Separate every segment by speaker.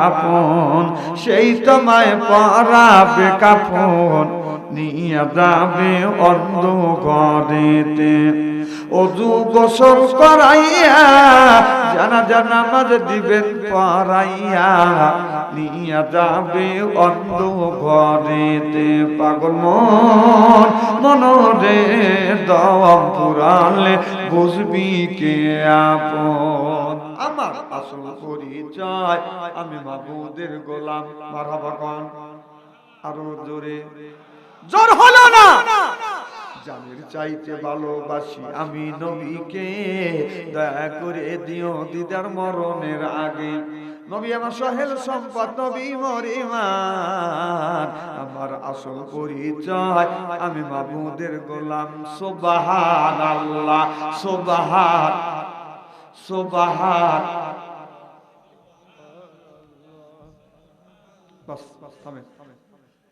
Speaker 1: আপন, সেই তোমায় পরাবে কাপন নিয়ে যাবে অন্ধ ঘরেতে অজু গোসল করাইয়া, জানা জানা মাঝে দিবেন পড়াইয়া নিয়ে যাবে অন্ধ ঘরেতে পাগল মন, মনরে দম পুরালে বুঝবি কে আপন? আমার আসল পরিচয়, আমি মাবুদের গোলাম। মারহাবা কন। আরও জোরে। জোর হলো না। জানের চাইতে ভালোবাসি আমি নবীকে। দয়া করে দিও দিদার মরণের আগে। নবী আমার সহেল সম্পদ, নবী মরিমান আমার আসল পরিচয়, আমি মাবুদের গোলাম। সোবাহান আল্লাহ সোবাহান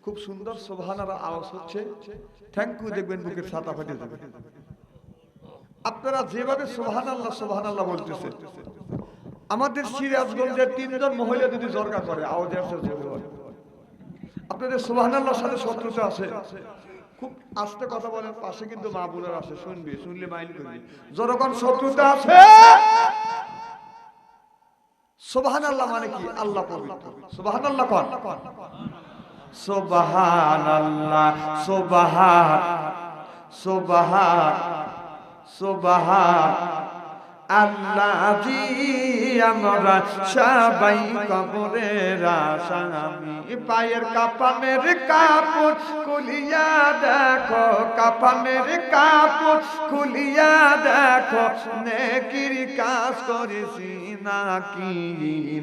Speaker 1: খুব সুন্দর সোভানার আওয়াজ হচ্ছে। থ্যাংক ইউ দেখবেন বুকের ছাতা ফাটে যাবে। আপনারা যেভাবে সোভান আল্লাহ সোভান আল্লাহ বলতেছে, আমাদের সিরাজগঞ্জের তিনজন মহিলা যদি জর্গা করে, আওয়াজ আপনাদের আল্লাহর সাথে শত্রুতা আছে। খুব আস্তে কথা বলেন পাশে কিন্তু মা বোনের আছে শুনবি শুনলে মাইন্ড করবি। যখন শত্রুতা আছে সোবাহান আল্লাহ মানে কি? আল্লাহ পবিত্র। সোভান আল্লাহ কন। সোবাহান আল্লাহ সোবাহান সোবাহান সোবাহান। আল্লাহ জি আমরা সবাই কবরের আসামি পায়ের কাপানের কাপড় খুলিয়া দেখো, কাপানের কাপড় খুলিয়া দেখো। নেকির কাজ করেছি নাকি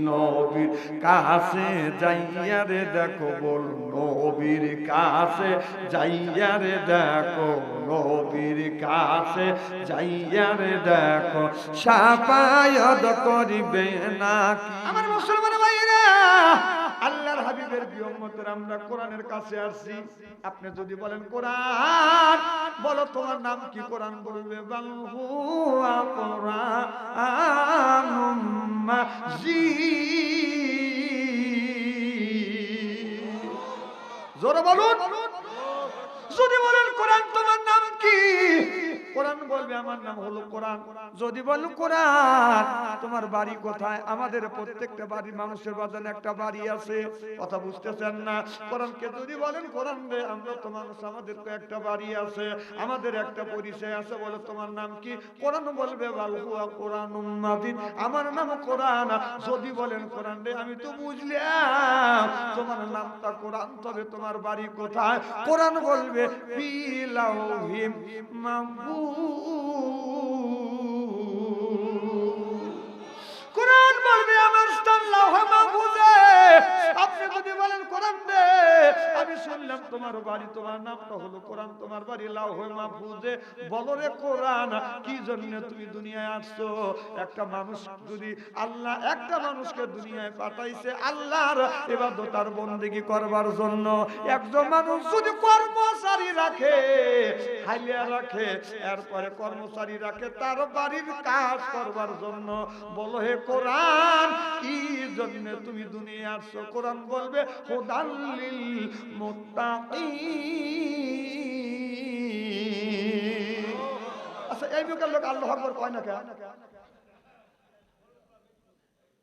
Speaker 1: নবীর কাছে যাইয়া রে দেখো বল, নবীর কাছে যাইয়া রে দেখো, নবীর কাছে যাইয়া রে দেখো। সাপায়ত করিবে নাকি? আমার মুসলমান ভাইরা আল্লাহর হাবিবের বিয়ম্মতের আমরা কোরআনের কাছে আসছি। আপনি যদি বলেন, কোরআন বলো, তোমার নাম কি? কোরআন বলবে, বাল মাজিদ জোরে বলুন। যদি বলেন, কোরআন, তোমার নাম কি? কোরআন বলবে আমার নাম হলো কোরআন। যদি বলো কোরআন তোমার বাড়ি কোথায়? আমাদের প্রত্যেকটা বাড়ি মানুষের বাজানে একটা বাড়ি আছে। কথা বুঝতেছেন না? কোরআনকে যদি বলেন কোরআন রে আমরা তো মানুষ আমাদের তো একটা বাড়ি আছে। আমাদের একটা পরিচয় আছে বলে তোমার নাম কি? কোরআন বলবে বালহুয়া কোরআন মাদিন আমার নাম কোরআন। যদি বলেন কোরআন রে আমি তো বুঝলাম তোমার নামটা কোরআন তবে তোমার বাড়ি কোথায়? কোরআন বলবে ফিলাউহিম মাহফুজ কোরআন যদি বলেন, কোরআন দে, আমি শুনলাম তোমার বাড়ি, তোমার নামটা হলো কোরআন, তোমার বাড়ি মাহফুজে। বলো রে কোরআন, কি জন্য তুমি দুনিয়ায় আসছো? একটা মানুষ যদি আল্লাহ, একটা মানুষকে দুনিয়ায় পাঠাইছে আল্লাহর ইবাদত আর বন্দেগী করবার জন্য, একজন মানুষ যদি কর্মচারী রাখে হাইলিয়া রাখে, এরপরে কর্মচারী রাখে, তার বাড়ির কাজ করবার জন্য, বলো হে কোরআন, কি জন্য তুমি দুনিয়া আসছো? কোরআন বলবে হুদাল্লিল মুত্তাকিন আচ্ছা এই বিকার লোক আল্লাহ আকবর কয় না কেন?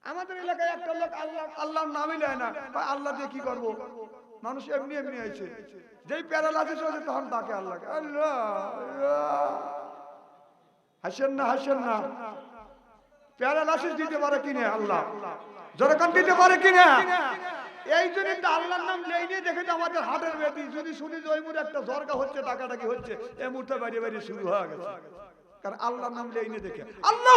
Speaker 1: আমাদের এলাকায় একটা লোক আল্লাহ, আল্লাহর নামই নেয় না। আল্লাহ দিয়ে কি করব? মানুষ এমনি এমনি আইছে। যেই প্যারালাইসিস হয়েছে তখন তাকে আল্লাহ। হাসেন না হাসেন না। প্যারালাইসিস দিতে পারে কিনে আল্লাহ? জরকান দিতে পারে কিনা এই জন্য তো আল্লাহর নাম নেই, নিয়ে দেখে আমাদের হাটের বেদি যদি শুনি যে ওই মুহূর্তে একটা জরকা হচ্ছে টাকাটাকি হচ্ছে এই মুহূর্তে বাইরে বাইরে শুরু হয়ে গেছে। কারণ আল্লাহর নাম নেই, নিয়ে দেখে। আল্লাহ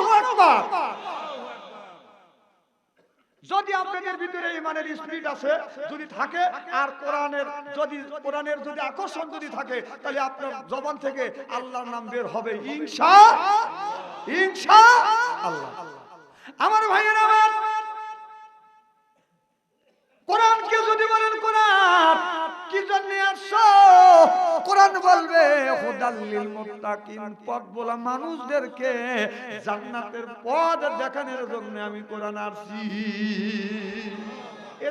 Speaker 1: যদি আপনাদের ভিতরে ইমানের স্পিরিট আছে, যদি থাকে, আর কোরআনের যদি কোরআনের যদি আকর্ষণ যদি থাকে, তাহলে আপনার জবান থেকে আল্লাহর নাম বের হবে। ইনশা ইনশা আল্লাহ। আমার ভাইয়ের আমার যদি বলেন, কোরআন কি জন্য আসছো কোরআন বলবে হুদাল্লিল মুত্তাকিন পথ বলা মানুষদেরকে জান্নাতের পথ দেখানোর জন্য আমি কোরআন আসছি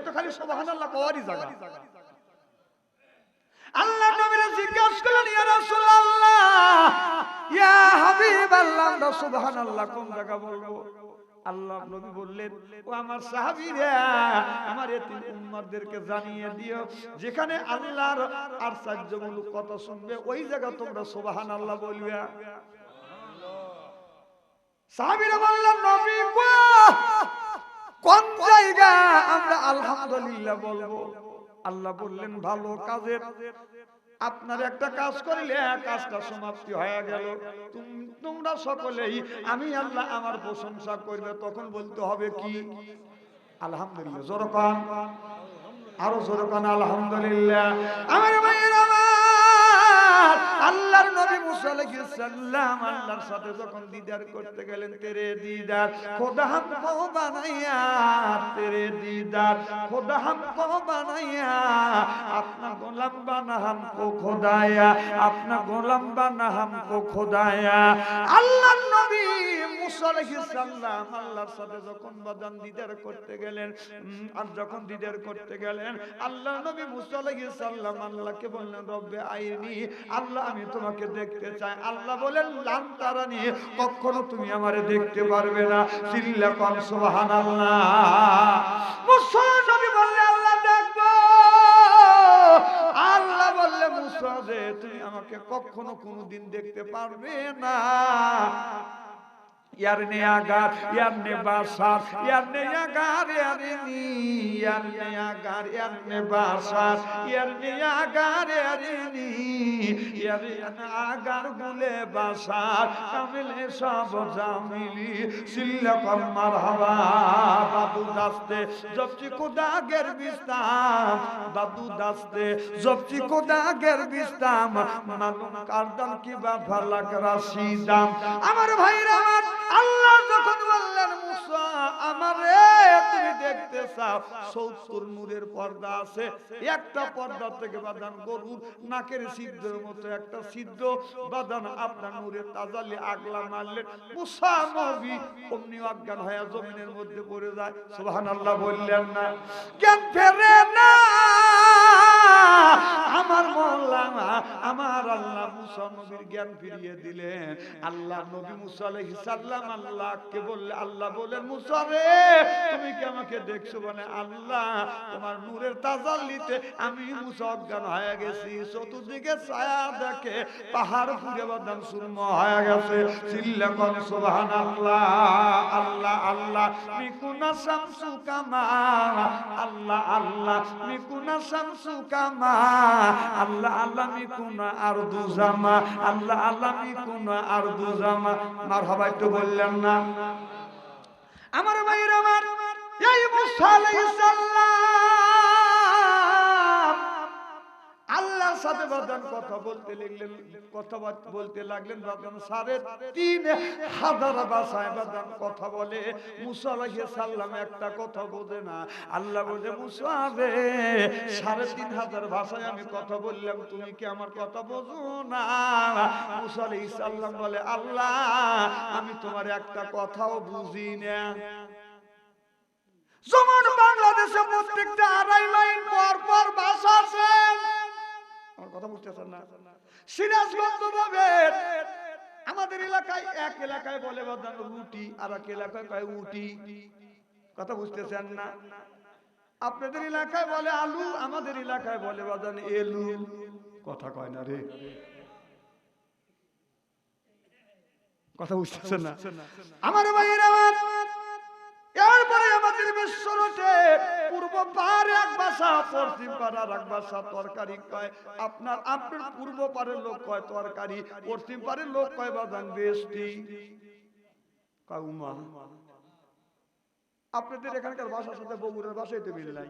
Speaker 1: তো খালি সুবহানাল্লাহ কওয়ারই জায়গা। আল্লাহ জিজ্ঞাসা করলেন, ইয়া রাসূলুল্লাহ, ইয়া হাবিবাল্লাহ। সুবহানাল্লাহ কোন জায়গা বলব? আল্লাহ নবী বললেন ও আমার সাহাবীরা আমার এতিম উম্মতদেরকে জানিয়ে দিও যেখানে আল্লাহর আর সাহায্যমূলক কথা শুনবে ওই জায়গা তোমরা সুবহানাল্লাহ বলবে সাহাবীরা বললেন নবী গো কোন জায়গা আমরা আলহামদুলিল্লাহ বলব? আল্লাহ বললেন ভালো কাজের আপনার একটা কাজ করিলে কাজটা সমাপ্তি হয়ে গেল। তুম- তোমরা সকলেই, আমি আল্লাহ আমার প্রশংসা করবে, তখন বলতে হবে কি? আলহামদুলিল্লাহ, জোরকান। আরও জোরকান, আলহামদুলিল্লাহ। আমার ভাইয়ের আমার আল্লাহর সালাম আল্লাহর সাথে যখন দিদার করতে গেলেন, তেরে দিদার বানাইয়া, তেরে দিদার বানাইয়া, আপনা গোলাম খোদায়া, আপনা গোলাম বানা খোদায়া। আল্লাহর নবী কখনো তুমি আমারে দেখতে পারবে না। আল্লাহ আল্লাহ বললে, মুসা, যে, তুমি আমাকে কখনো কোনোদিন দেখতে পারবে না। ইয়ার নে আগার ইয়ার নে বাসার ইয়ার নে আগার ইয়ার নি ইয়ার নে আগার ইয়ার নে বাসার ইয়ার নে আগার ইয়ার নি ইয়ার নে আগার গুলে বাসার কামিলে সব জামিলি সিল্লা কর মারহাবা বাবু দাস্তে, জপচি কোদাগের বিস্তাম বাবু দাস্তে, জপচি কোদাগের বিস্তাম, মালুম কারদাম আল্লাহ যখন বললেন, মুসা, আমারে তুমি দেখতে চাও, সত্তর নূরের পর্দা আছে, একটা পর্দা থেকে বাদান গরুর নাকের সিদ্ধের মতো একটা সিদ্ধ বাদান আপনার নূরের তাজালি আগলা মারলেন মুসা নবী অমনি অজ্ঞান হয়ে জমিনের মধ্যে পড়ে যায়। সুবহানাল্লাহ বললেন না। জ্ঞান ফেরে না। আমার মোল্লামা আমার আল্লাহ মুসা নবীর জ্ঞান ফিরিয়ে দিলেন। আল্লাহ নবী মুসা আলাইহিস সালাম আল্লাহকে বললে, আল্লাহ বলেন মুসা রে, তুমি কি আমাকে দেখছ? বলে, আল্লাহ, তোমার নূরের তাজাল্লিতে আমি মুসা অজ্ঞান হয়ে গেছি। চতুর্দিকে ছায়া দেখে পাহাড় পুড়ে বাদাম সুরম হয়ে গেছে। চিল্লা কর, সুবহানাল্লাহ, আল্লাহ আল্লাহ, মিকুনা শামসু কামা আল্লাহ আল্লাহ, মিকুনা শামসু কামা আল্লাহ আল্লাহ আর দু জামা। আল্লাহ আল্লাহ আর দু জামা। মারহাবা, একটু বললেন না। আমার ভাইয়ের আমার, এই মুসা আলাইহিস সালাম। আল্লাহর সাথে বাদান কথা বলতে লাগলেন কথা বলতে লাগলেন বাদান সাড়ে তিন হাজার ভাষায় বাদান কথা বলে। মুসা সালাম একটা কথা বোঝে না। আল্লাহ বলে মুসা রে সাড়ে তিন হাজার ভাষায় আমি কথা বললাম তুমি কি আমার কথা বোঝো না? মুসা সালাম বলে আল্লাহ আমি তোমার একটা কথাও বুঝি না। যেমন বাংলাদেশে প্রত্যেকটা আড়াই লাইন পর পর ভাষা আছে। আমার কথা বুঝতেছেন না? সিরাজগঞ্জ ভাবে আমাদের এলাকায় এক এলাকায় বলে রুটি, আর এক এলাকায় কয় উটি। কথা বুঝতেছেন না? আপনাদের এলাকায় বলে আলু, আমাদের এলাকায় বলে বাদান এলু। কথা কয় না রে। কথা বুঝতেছেন না? আমার ভাইয়ের আমার পার এক ভাষা পশ্চিম কাউমা আপনাদের এখানকার ভাষার সাথে বগুড়ার ভাষাই তো মিল নাই।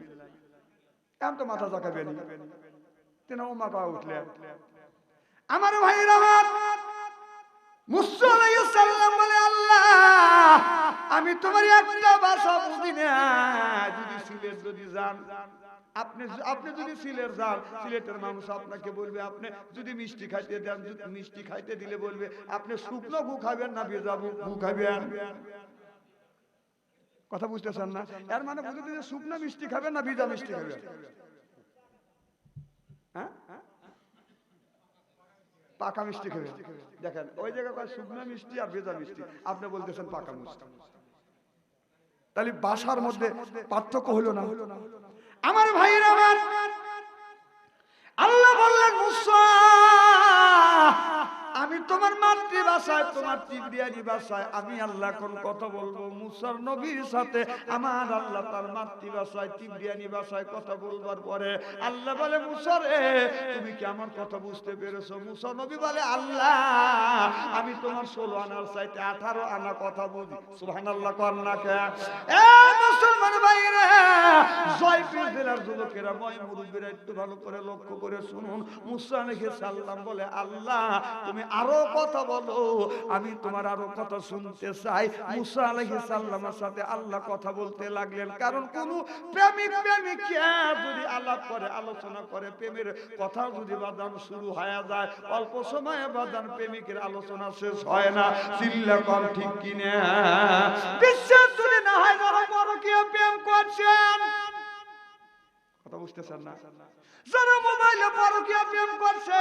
Speaker 1: এমন তো মাথা জাকাবেন তেনা উমা কয়া উঠলে আমার ভাইয়ের আমার মুসা আলাইহিস বলে, আল্লাহ আমি তোমার একটা ভাষা বুঝি না। যদি সিলেট যদি যান, আপনি আপনি যদি সিলেট যান, সিলেটের মানুষ আপনাকে বলবে, আপনি যদি মিষ্টি খাইতে দেন মিষ্টি খাইতে দিলে বলবে, আপনি শুকনো গু খাবেন না ভেজা গু খাবেন কথা বুঝতেছেন না? এর মানে বুঝতে যে শুকনা মিষ্টি খাবে না ভিজা মিষ্টি খাবে হ্যাঁ? পাকা মিষ্টি খাবে দেখেন, ওই জায়গায় শুকনো মিষ্টি আর ভেজা মিষ্টি। আপনি বলতেছেন পাকা মিষ্টি। তাহলে বাসার মধ্যে পার্থক্য হলো না। আমার ভাইয়ের আমার আল্লাহ বললেন মুসা! আমি তোমার মাতৃভাষায়, তোমার তিবরিয়ানি ভাষায় আমি আল্লাহ কোন কথা বলব? মুসার নবীর সাথে আমার আল্লাহ তার মাতৃভাষায় তিবরিয়ানি ভাষায় কথা বলবার পরে আল্লাহ বলে, মুসা রে, তুমি কি আমার কথা বুঝতে পেরেছ? মুসা নবী বলে, আল্লাহ, আমি তোমার ষোলো আনার চাইতে আঠারো আনা কথা বুঝি সুহান আল্লাহ কন্যাকে এ মুসলমান ভাইরা জয়পুর জেলার যুবকেরা, ময় মুরব্বীরা, একটু ভালো করে লক্ষ্য করে শুনুন। মুসা সাল্লাম বলে, আল্লাহ, তুমি আরও কথা বলো। আমি তোমার আরও কথা শুনতে চাই। মুসা আলাইহিস সাল্লামের সাথে আল্লাহ কথা বলতে লাগলেন। কারণ কোন প্রেমিক, প্রেমিকা যদি আলাপ করে, আলোচনা করে, প্রেমের কথা যদি বাদান শুরু হয়ে যায়, অল্প সময়ে বাদান প্রেমিকের আলোচনা শেষ হয় না। চিল্লা কর ঠিক কিনা? বিশ্বাস যদি না হয় বড় বড় কি প্রেম করছেন। কথা বুঝতেছেন না? যারা মোবাইলে পরকীয়া প্রেম করছে।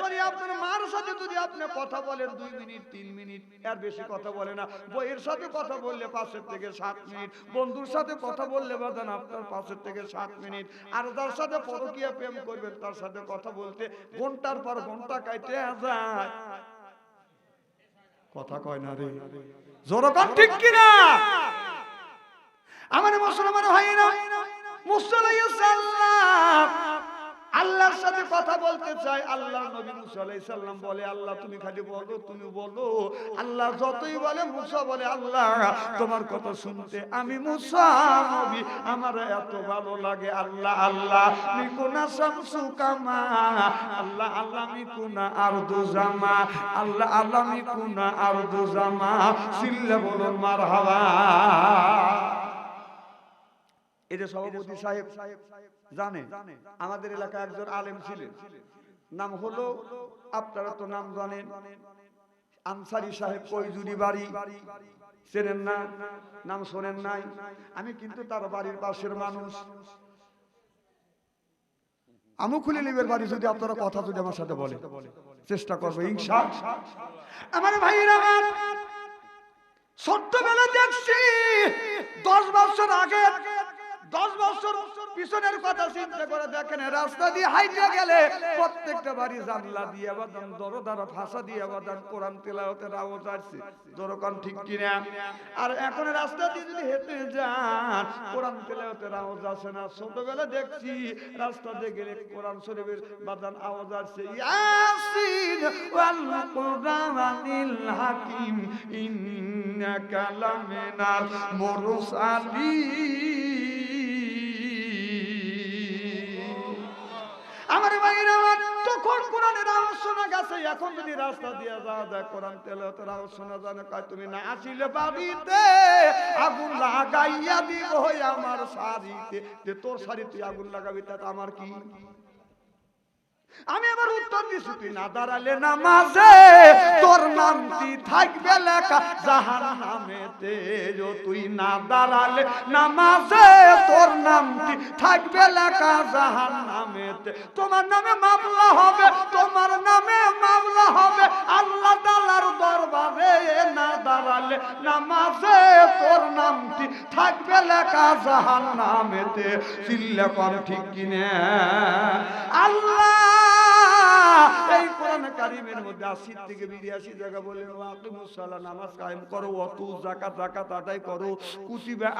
Speaker 1: যদি আপনার মার সাথে যদি আপনি কথা বলেন দুই মিনিট, তিন মিনিট, এর বেশি কথা বলে না। বইয়ের সাথে কথা বললে পাঁচের থেকে সাত মিনিট, বন্ধুর সাথে কথা বললে বাদান আপনার পাঁচের থেকে সাত মিনিট। আর যার সাথে পরকীয়া প্রেম করবেন, তার সাথে কথা বলতে ঘণ্টার পর ঘণ্টা কাইতে কথা কয় না রে। জোরকার ঠিক কিনা? আমার মুসলমান হয় না মুসলাম আল্লাহর সাথে কথা বলতে চাই আল্লাহ নবী মুসা আলাইহিস সালাম বলে আল্লাহ তুমি খালি বলো তুমি বলো। আল্লাহ যতই বলে মুসা বলে আল্লাহ তোমার কথা শুনতে আমি মুসা নবী। আমার এত ভালো লাগে। আল্লাহ আল্লাহ মিকুনা শামসু কামা। আল্লাহ আল্লাহ মিকুনা আরদু জামা। আল্লাহ আল্লাহ মিকুনা আরদু জামা। সিল্লা বলুন মারহাবা। যে সভাপতি সাহেব জানে। আমাদের এলাকায় একজন আলেম ছিলেন। নাম হলো, আপনারা তো নাম জানেন, আনসারি সাহেব কৈজুরি বাড়ি। চেনেন না? নাম শোনেন নাই? আমি কিন্তু তার বাড়ির পাশের মানুষ। আমুখুলি লিবের বাড়ি যদি আপনারা কথা যদি আমার সাথে বলে চেষ্টা করব, ইনশা। আমার ভাইয়ের আমার ছোট্টবেলা দেখছি, দশ বছর আগে পিছনের কথা চিন্তা করে দেখেন, রাস্তা দিয়ে হাইটে গেলে প্রত্যেকটা বাড়ি জানলা দিয়ে বাদান দরদার ভাষা দিয়ে বাদান কোরআন তেলাওয়াতের আওয়াজ আসছে। দরকান ঠিক কিনা? আর এখন রাস্তা দিয়ে যদি হেঁটে যান, কোরআন তেলাওয়াতের আওয়াজ আসে না। ছোটবেলা দেখছি, রাস্তা দিয়ে গেলে কোরআন শরীফের বাদান আওয়াজ আসছে। ইয়াসিন ওয়াল কোরআনিল হাকিম, ইন্নাকা লামিনাল মুরসালিন। গেছে এখন যদি রাস্তা দিয়ে যাওয়া যায় কোরআন তেলাওয়াতের আলোচনা শোনা কাজ তুমি না আসিলে বাড়িতে, আগুন লাগাইয়া দিব আমার শাড়িতে। তোর শাড়ি তুই আগুন লাগাবি তাতে আমার কি? আমি আবার উত্তর দিছি, তুই না দাঁড়ালে নামাজে তোর নামটি থাকবে লেখা জাহান নামেতে তুই না দাঁড়ালে না নামাজে তোর নামটি থাকবে লেখা জাহান নামেতে তোমার নামে মামলা হবে, তোমার নামে মামলা হবে। আল্লাহ তাআলার দরবারে না দাঁড়ালে নামাজে তোর নামটি থাকবে লেখা জাহান নামেতে চিল্লা কম ঠিক কিনে? আল্লাহ এই কোরআন মধ্যে আশি থেকে বিরিয়াশি জায়গা নামাজ কায়েম করো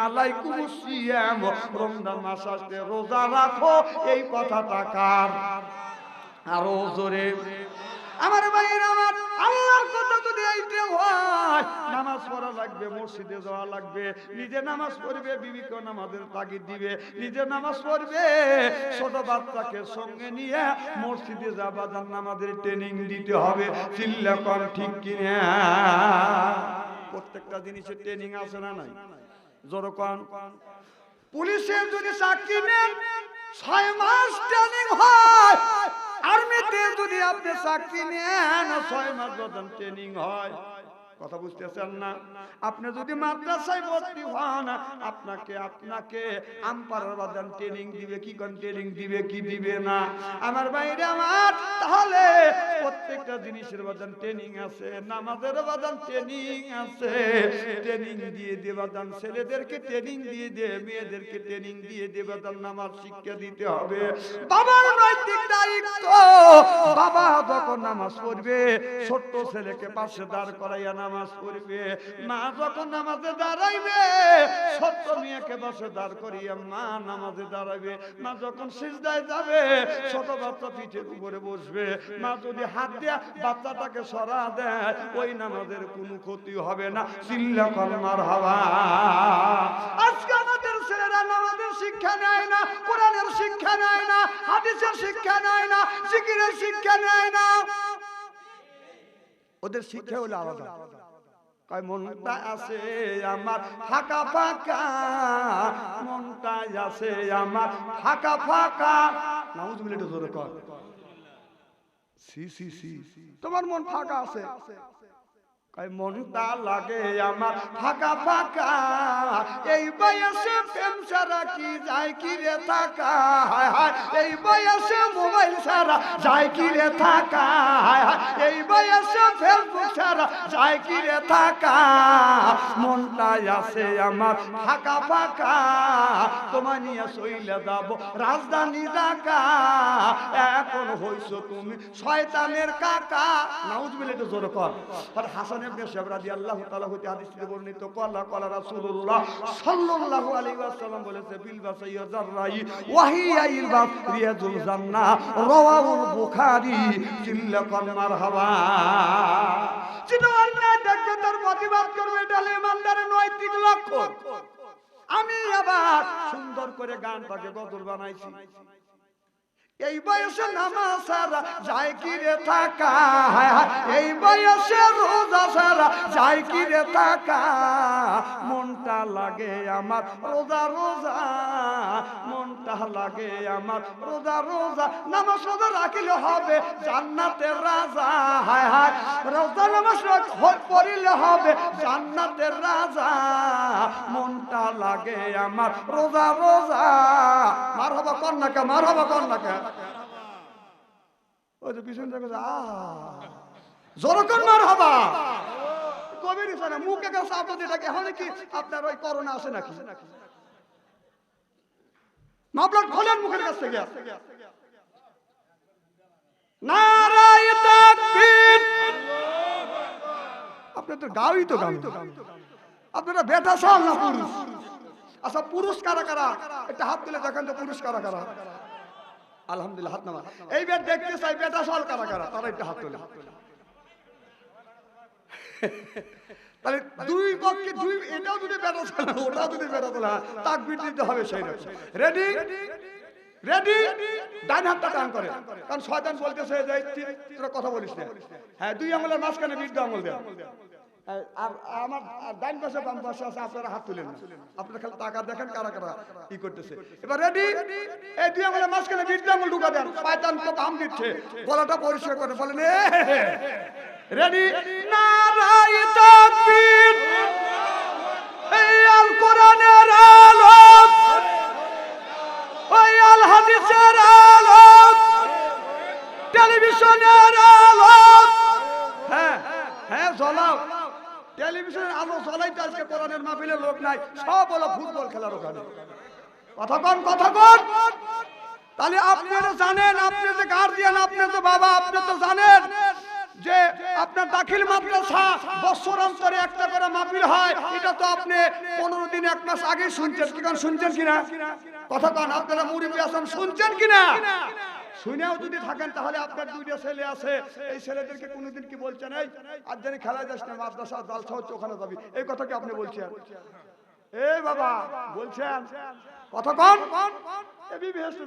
Speaker 1: আদায় করো সিয়াম, রমজান মাস আসতে রোজা রাখো, এই কথা তাকার আরও জোরে। আমার ভাইয়ের নামাজ পড়া লাগবে, মসজিদে যাওয়া লাগবে, নিজে নামাজ পড়বে বিবিকে নামাজের তাগিদ দিবে, নিজে নামাজ পড়বে, ছোট বাচ্চাকে সঙ্গে নিয়ে মসজিদে যাবাদার নামাজের ট্রেনিং দিতে হবে, চিল্লা কর ঠিক কিনা? প্রত্যেকটা জিনিসের ট্রেনিং আছে না নাই? জোরকন পুলিশের যদি চাকরি নেন, ছয় মাস ট্রেনিং হয়। আর্মিতে যদি আপনি চাকরি নেন, ছয় মাস বেতন ট্রেনিং হয়। কথা বুঝতেছেন না? আপনি যদি মাদ্রাসায় ভর্তি হন, আপনাকে আপনাকে ট্রেনিং দিবে, কি কোন ট্রেনিং দিবে, কি দিবে না? আমার বাইরে আমার, তাহলে প্রত্যেকটা জিনিসের বাদান ট্রেনিং আছে, নামাজের বাদান ট্রেনিং আছে। ট্রেনিং দিয়ে দিয়ে ছেলেদেরকে ট্রেনিং দিয়ে দিয়ে মেয়েদেরকে ট্রেনিং দিয়ে দিয়ে নামাজ শিক্ষা দিতে হবে। বাবার নৈতিক দায়িত্ব, বাবা যখন নামাজ পড়বে, ছোট্ট ছেলেকে পাশে দাঁড় করাইয়া নামাজ পড়বে, মা যখন নামাজে দাঁড়াইবে ছোট্ট মেয়েকে পাশে দাঁড় করিয়া মা নামাজে দাঁড়াবে মা যখন সিজদায় যাবে, ছোট বাচ্চা পিঠের উপরে বসবে। মা যদি হাত দিয়া বাচ্চাটাকে সরা দেয়, ওই নামাজের কোনো ক্ষতি হবে না। চিল্লা কলমার হাওয়া আজকে আমাদের ছেলেরা নামাজের শিক্ষা নেয় না, কোরআনের শিক্ষা নেয় না, হাদিসের শিক্ষা নেয় না, জিকিরের শিক্ষা নেয় না। ওদের শিক্ষা হলো আলাদা কয় মনটা আছে আমার ফাঁকা ফাঁকা মনটা আছে আমার ফাঁকা ফাঁকা নাউজ মিনিটে জোরে কর। সি সি সি। তোমার মন ফাঁকা আছে। কয় মনটা লাগে আমার ফাঁকা ফাঁকা এই বয়সে প্রেম ছাড়া কি যায় কি রে থাকা? এই বয়সে মোবাইল ছাড়া যায় কি রে থাকা এই বয়সে ফেসবুক ছাড়া যায় কি রে থাকা মনটা আছে আমার ফাঁকা ফাঁকা। তোমার নিয়ে সইলে যাব রাজধানী ঢাকা। এখন হইছো তুমি শয়তানের কাকা। নাউজ মিলে একটু জোরে কর। আর হাসান ইবনে সাহেব রাদিয়াল্লাহু তাআলা হতে হাদিস থেকে বর্ণিত, কলা কলা রাসূলুল্লাহ সাল্লাল্লাহু আলাইহি ওয়াসাল্লাম বলেছে, বিল বাসাইয়া জাররাই ওয়াহিয়াইল বাস রিয়াজুল জান্নাহ রাওয়াহুল বুখারী, চিল্লা মারহাবা যেটা অন্যায় তার প্রতিবাদ করবে, এটা ইমানদারের নৈতিক লক্ষণ। আমি আবার সুন্দর করে গানটাকে বানাইছি। এই বয়সে নামাজ সারা যায় কি রে থাকা? এই বয়সে রোজা সারা যায় কি রে থাকা? মনটা লাগে আমার, রোজা রোজা। মনটা লাগে আমার। রোজা রোজা, নামাজ রোজা রাখিলে হবে, জান্নাতের রাজা, হায় হায়। রোজা, নামাজ পড়িলে হবে, জান্নাতের রাজা। মনটা লাগে আমার। রোজা রোজা। মার হবা কন্যাকে, মার হবা কন্যাকে। ওই যে পিছন থেকে জোরকন মার হবা। কবির মুখে কাছে আপনাদের এখন কি আপনার ওই করোনা আছে নাকি? মাপলাট খোলেন মুখের কাছ থেকে। আপনাদের গাওই তো গান আপনারা বেটা সব না পুরুষ। আচ্ছা পুরুষ কারা কারা? একটা হাত তুলে দেখেন তো পুরুষ কারা কারা। আলহামদুলিল্লাহ, হাত নামা। এইবার দেখতে চাই বেটা সল কারা কারা, তারা একটা হাত তুলে। তাহলে দুই পক্ষে দুই, এটাও যদি বেটা তোলা ওটাও যদি বেটা তোলা তাক দিতে হবে সেই রকম। রেডি রেডি ডান হাতটা টান করে। কারণ শয়তান বলতেছে যে তি- তোরা কথা বলিস না। হ্যাঁ দুই আঙুলের মাঝখানে বৃদ্ধ আঙুল দেয় আর আর, আমার ডান পাশে বাম পাশে আছে, আপনারা হাত তুলেন আপনারা খালি টাকা দেখেন কারা কারা কি করতেছে। এবার রেডি এই দুই আঙুলের মাঝখানে বৃদ্ধ আঙুল ঢুকা দেন শয়তান তো কাম দিচ্ছে। গলাটা পরিষ্কার করে বলেন রেডি? নারায় তাকবীর। এই আল কোরআনের আলো। ওই আল হাদিসের আলো। টেলিভিশনের আলো। হ্যাঁ হ্যাঁ জ্বলাও। টেলিভিশনের আলো জ্বলাইতে আজকে কোরআনের মাহফিলে লোক নাই। সব হলো ফুটবল খেলার ওখানে। কথা কন কথা কন। তাহলে জানেন, আপনি তো গার্জিয়ান আপনি তো বাবা, আপনি তো জানেন। আপনার দাখিল মাদ্রাসা বছর অন্তরে একটা করে মাহফিল হয়, এটা তো আপনি পনেরো দিন, এক মাস আগে শুনছেন। কি কারণ শুনছেন কিনা? কথা কন, আপনারা মুরিবি আছেন শুনছেন কিনা? শুনেও যদি থাকেন, তাহলে আপনার দুইটা ছেলে আছে। এই ছেলেদেরকে কোনোদিন কি বলছেন? এই, আর জানি খেলা যাস না, মাদ্রাসা, জালসা, হচ্ছে ওখানে যাবি। এই কথা কি আপনি বলছেন? এ বাবা, বলছেন। কথা কন। এবি ভেস্ট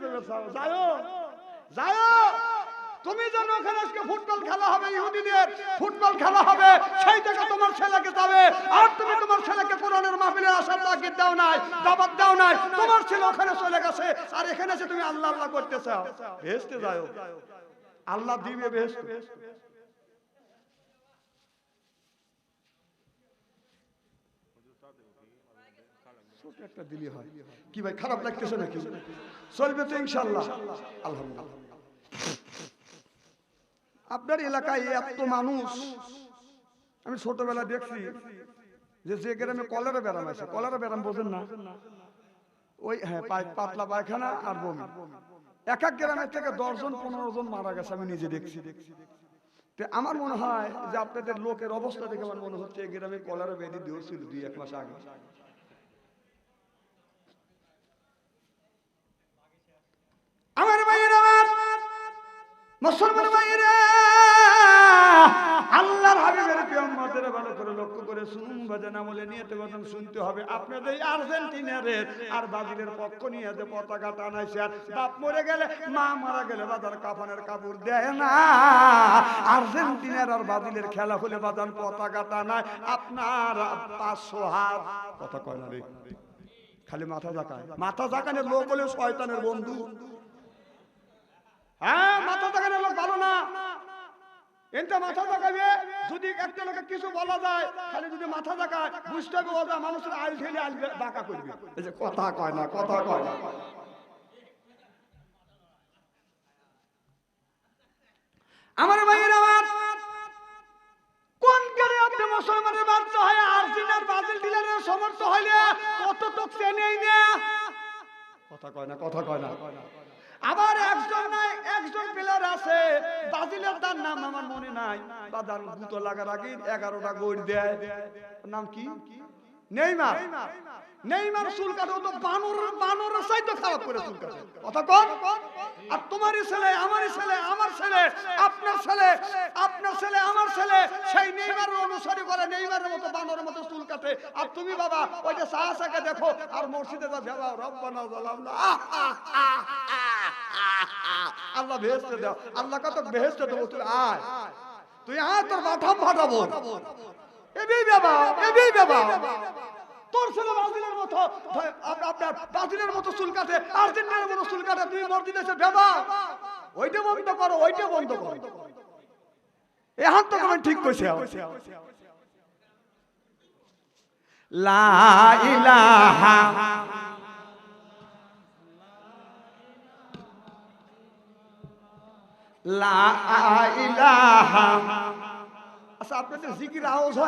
Speaker 1: তুমি জানো ওখানে আজকে ফুটবল খেলা হবে, ইহুদিদের ফুটবল খেলা হবে। সেই থেকে তোমার ছেলেকে যাবে। আর তুমি তোমার ছেলেকে কোরআনের মাহফিলে আসার তাগিদ দাও নাই দাবাত দাও নাই। তোমার ছেলে ওখানে চলে গেছে, আর এখানে এসে তুমি আল্লাহ আল্লাহ করতেছ। ভেস্তে যাও। আল্লাহ দিবে ভেস্ত। একটা দিলি হয়। কি ভাই, খারাপ লাগতেছে নাকি? চলবে তো ইনশাল্লাহ আলহামদুলিল্লাহ। আপনার এলাকায় এত মানুষ। আমি ছোটবেলা দেখছি যে যে গ্রামে কলেরা ব্যারাম আছে, কলেরা ব্যারাম বোঝেন না? ওই হ্যাঁ পাতলা পায়খানা আর বমি। এক এক গ্রামের থেকে দশজন পনেরো জন মারা গেছে, আমি নিজে দেখছি। তো আমার মনে হয় যে আপনাদের লোকের অবস্থা দেখে আমার মনে হচ্ছে এই গ্রামে কলেরা ব্যাধি দিয়েছিল দুই, এক মাস আগে। আমার আমার মুসলমান ভাইয়েরা আল্লাহর হাবিবের কিয়ামতের ভালো করে শুনুন বাজান আমলে নিয়তে বাজান শুনতে হবে। আপনাদের আর্জেন্টিনারের আর ব্রাজিলের পক্ষ নিয়ে যে পতাকা টানাইছে, আর বাপ মরে গেলে, মা মারা গেলে বাজার কাফনের কাপড় দেয় না। আর্জেন্টিনার আর ব্রাজিলের খেলা হলে বাজান পতাকা টানায় আপনার পাঁচশো হাত। কথা কয় না রে? খালি মাথা জাকায় মাথা জাকানের লোক হলে শয়তানের বন্ধু। হ্যাঁ মাথা জাগানোর লোক ভালো না। এটা মাথা জাগাবে যদি একটা লোকে কিছু বলা যায়, খালি যদি মাথা জাগায় বুঝতে হবে ওটা মানুষের আইল ঠেলে আইল বাঁকা করবে। এই যে কথা কয় না, কথা কয় না। আমার ভাইয়ের আমার কোন গেলে আপনি মুসলমানের বাচ্চা হয় আর্জেন্টিনার ব্রাজিল ডিলারের সমর্থ হইলে কত তো চেনেই না। কথা কয় না, কথা কয় না। আবার একজন নাই একজন প্লেয়ার আছে। ব্রাজিলের তার নাম আমার মনে নাই। বাদান গুতো লাগার আগে এগারোটা গোল দেয়। নাম কি? নেইমার। নেইমার চুল কাটে তো বানর বানর খারাপ করে চুল কথা আর তোমারই ছেলে আমারই ছেলে আমার ছেলে আপনার ছেলে আপনার ছেলে আমার ছেলে সেই নেইমার অনুসরণ করে নেইমারের মতো বানরের মতো চুল কাটে আর তুমি বাবা ওই সাহাসাকে দেখো আর মসজিদে যা ভেবা রব্বানা জালামনা আহ, আহ, আহ, আহ, আহ। আল্লাহ বেহেস্তে দাও। আল্লাহ কত বেহেস্তে দেবো তুই আয়। তুই আয় তোর মাথাম ফাটাবো। এবি বাবা এবি বাবা। তোর ছেলে ব্রাজিলের মতো আপ- আপনার ব্রাজিলের মতো চুল কাটে আর্জেন্টিনার মতো চুল কাটে তুই মসজিদ এসে ভেবা ওইটা বন্ধ করো ওইটা বন্ধ করো। এখন তো কমেন্ট ঠিক কইছে লা ইলাহা লা আচ্ছা আপনাদের জিকির আওয়াজ হয়